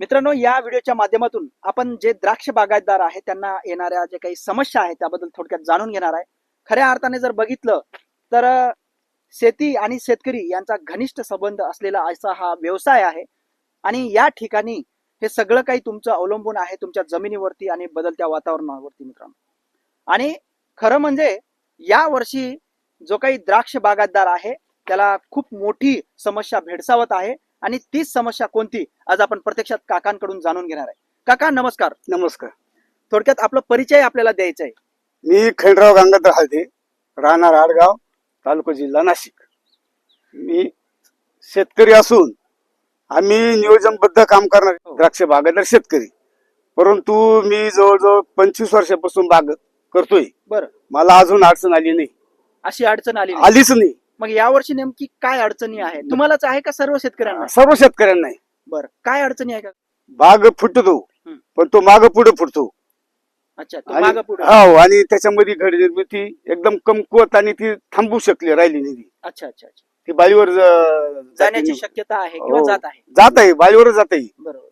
मित्रांनो या व्हिडिओच्या माध्यमातून आपण जे द्राक्ष बागायतदार आहे त्यांना येणाऱ्या जे काही समस्या आहेत त्याबद्दल थोडक्यात जाणून घेणार आहे. खऱ्या अर्थाने जर बघितलं तर शेती आणि शेतकरी यांचा घनिष्ठ संबंध असलेला असा हा व्यवसाय आहे. आणि या ठिकाणी हे सगळं काही तुमचं अवलंबून आहे तुमच्या जमिनीवरती आणि बदलत्या वातावरणावरती मित्रांनो. आणि खरं म्हणजे या वर्षी जो काही द्राक्ष बागायतदार आहे त्याला खूप मोठी समस्या भेडसावत आहे. आणि तीच समस्या कोणती आज आपण प्रत्यक्षात काकांकडून जाणून घेणार आहे. काका नमस्कार. नमस्कार. थोडक्यात आपला परिचय आपल्याला द्यायचा आहे. मी खंडराव गंगाधर हळदे राहणार आडगाव तालुका जिल्हा नाशिक. मी शेतकरी असून आम्ही नियोजनबद्ध काम करणार. द्राक्ष बागायतदार शेतकरी. परंतु मी जवळजवळ पंचवीस वर्षापासून बाग करतोय. बरं. मला अजून अडचण आली नाही. अशी अडचण आली. आलीच नाही. मग यावर्षी नेमकी काय अडचणी आहे तुम्हालाच आहे का सर्व शेतकऱ्यांना? सर्व शेतकऱ्यांना आहे. बरं. काय अडचणी आहे का? बाग फुटतो. हम्म. पण तो माग पुढे फुटतो. अच्छा तो आणि- मागं पुढे. हो आणि त्याच्यामध्ये घड निर्मिती एकदम कमकुवत आणि ती थांबू शकली राहिली नाही ती. अच्छा अच्छा अच्छा. ती बाळीवर ज- जाण्याची जाती- शक्यता आहे किंवा हो. जात आहे? जात आहे बाळीवर जात आहे. बरोबर.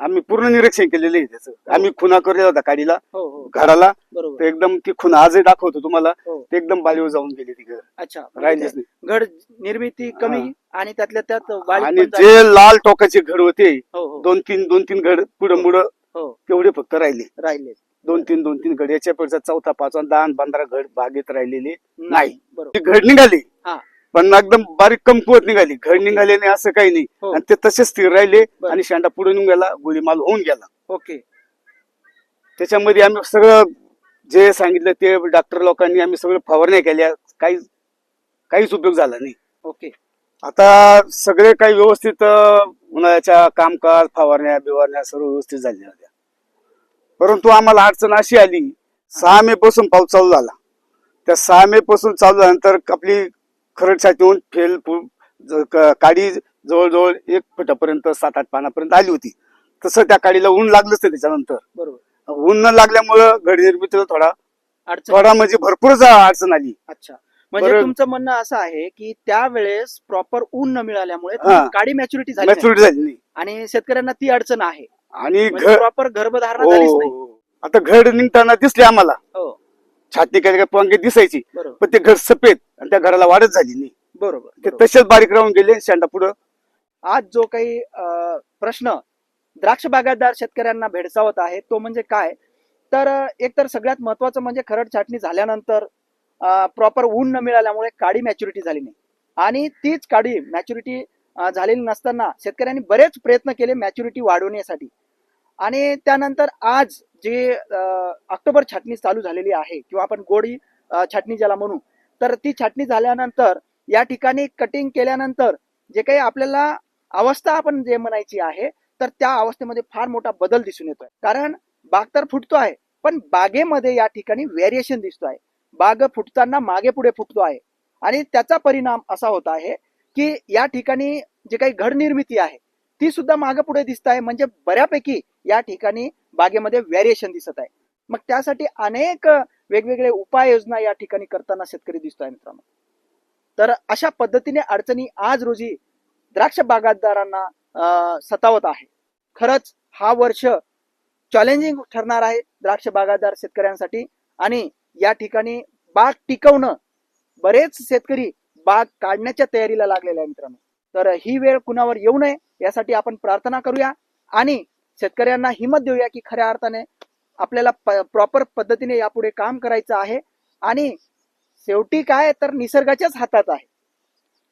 आम्ही पूर्ण निरीक्षण केलेलं आहे त्याचं. आम्ही खुना करलेला होता काडीला हो हो. घराला. बरोबर. ते एकदम ती खुना आजही दाखवतो तुम्हाला. हो. ते एकदम बाळीवर जाऊन गेली ती घर. अच्छा. राहिलीच म्हणजे नाही. घड निर्मिती कमी आणि त्यातल्या त्यात आणि पण. जे लाल टोकाचे घड होते हो हो. दोन तीन दोन तीन घड पुढं मुडं हो. तेवढे फक्त राहिले. राहिले. दोन तीन दोन तीन घड याच्या पेक्षा चौथा पाचवा दहा आणि पंधरा घड बागेत राहिलेले नाही. बरोबर. ती घड निघाली. हा. पण एकदम बारीक कमकुवत निघाली. घड निघाले नाही असं काही नाही. हो. आणि ते तसेच स्थिर राहिले बरं. आणि शेंडा पुढे निघून गेला गोळीमाल होऊन गेला. ओके. त्याच्यामध्ये आम्ही सगळं जे सांगितलं ते डॉक्टर लोकांनी आम्ही सगळं फवारण्या केल्या. काही काहीच उपयोग झाला नाही. ओके. आता सगळे काही व्यवस्थित अं, उन्हाळ्याच्या कामकाज फवारण्या बिवारण्या सर्व व्यवस्थित झाल्या होत्या. परंतु आम्हाला अडचण अशी आली सहा मे पासून पाऊस चालू झाला. त्या सहा मे पासून चालू झाल्यानंतर आपली खरड होऊन फेल काडी जवळजवळ एक फुटापर्यंत सात आठ पानापर्यंत आली होती. तसं त्या काडीला ऊन लागलंच नाही त्याच्यानंतर. बरोबर. ऊन न लागल्यामुळं घड निर्मितीला थोडा थोडा म्हणजे भरपूरच अडचण आली. अच्छा. म्हणजे. तुमचं म्हणणं असं आहे की त्यावेळेस प्रॉपर ऊन न मिळाल्यामुळे हा. गाडी मॅच्युरिटी झाली. मॅच्युरिटी झाली नाही. आणि शेतकऱ्यांना ती अडचण आहे. आणि म्हणजे प्रॉपर गर्भधारणा झालीच नाही. हो. आता घड निघताना दिसले आम्हाला. हो. छाती काय पोंगे दिसायची. पण ते घर सफेद. आणि त्या घराला वाढच झाली नाही. बरोबर ते. तसेच बारीक राहून गेले शेंडा पुढं. आज जो काही अं, प्रश्न द्राक्ष बागायतदार शेतकऱ्यांना भेडसावत आहे तो म्हणजे काय? तर अं, एकतर सगळ्यात महत्वाचं म्हणजे खरड छाटणी झाल्यानंतर प्रॉपर ऊन न मिळाल्यामुळे काडी मॅच्युरिटी झाली नाही. आणि तीच काडी मॅच्युरिटी झालेली नसताना शेतकऱ्यांनी बरेच प्रयत्न केले मॅच्युरिटी वाढवण्यासाठी. आणि त्यानंतर आज जे अं, ऑक्टोबर छाटणी चालू झालेली आहे किंवा आपण गोडी अं, छाटणी ज्याला म्हणू तर ती छाटणी झाल्यानंतर या ठिकाणी कटिंग केल्यानंतर जे काही आपल्याला अवस्था आपण जे म्हणायची आहे तर त्या अवस्थेमध्ये फार मोठा बदल दिसून येतोय. कारण बाग तर फुटतो आहे पण बागेमध्ये या ठिकाणी व्हेरिएशन दिसतो आहे बाग फुटताना मागे पुढे फुटतो आहे. आणि त्याचा परिणाम असा होत आहे की या ठिकाणी जे काही घड निर्मिती आहे ती सुद्धा मागे पुढे दिसत आहे. म्हणजे बऱ्यापैकी या ठिकाणी बागेमध्ये व्हेरिएशन दिसत आहे. मग त्यासाठी अनेक वेगवेगळे उपाययोजना या ठिकाणी करताना शेतकरी दिसतोय मित्रांनो. तर अशा पद्धतीने अडचणी आज रोजी द्राक्ष बागायतदारांना अं, सतावत आहे. खरंच हा वर्ष चॅलेंजिंग ठरणार आहे द्राक्ष बागायतदार शेतकऱ्यांसाठी आणि या ठिकाणी बाग टिकवणं बरेच शेतकरी बाग काढण्याच्या तयारीला लागलेले आहे मित्रांनो. तर ही वेळ कुणावर येऊ नये यासाठी आपण प्रार्थना करूया आणि शेतकऱ्यांना हिंमत देऊया की खऱ्या अर्थाने आपल्याला प्रॉपर पद्धतीने यापुढे काम करायचं आहे. आणि शेवटी काय तर निसर्गाच्याच हातात आहे.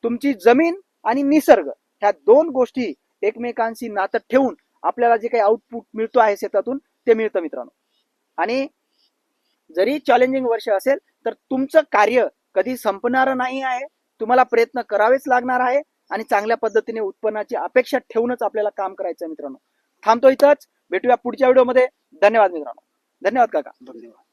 तुमची जमीन आणि निसर्ग ह्या दोन गोष्टी एकमेकांशी नातं ठेवून आपल्याला जे काही आउटपुट मिळतो आहे शेतातून ते मिळतं मित्रांनो. आणि जरी चॅलेंजिंग वर्ष असेल तर तुमचं कार्य कधी संपणार नाही आहे. तुम्हाला प्रयत्न करावेच लागणार आहे. आणि चांगल्या पद्धतीने उत्पन्नाची अपेक्षा ठेवूनच आपल्याला काम करायचं आहे मित्रांनो. थांबतो इथंच. भेटूया पुढच्या व्हिडिओमध्ये. धन्यवाद मित्रांनो. धन्यवाद काका. धन्यवाद.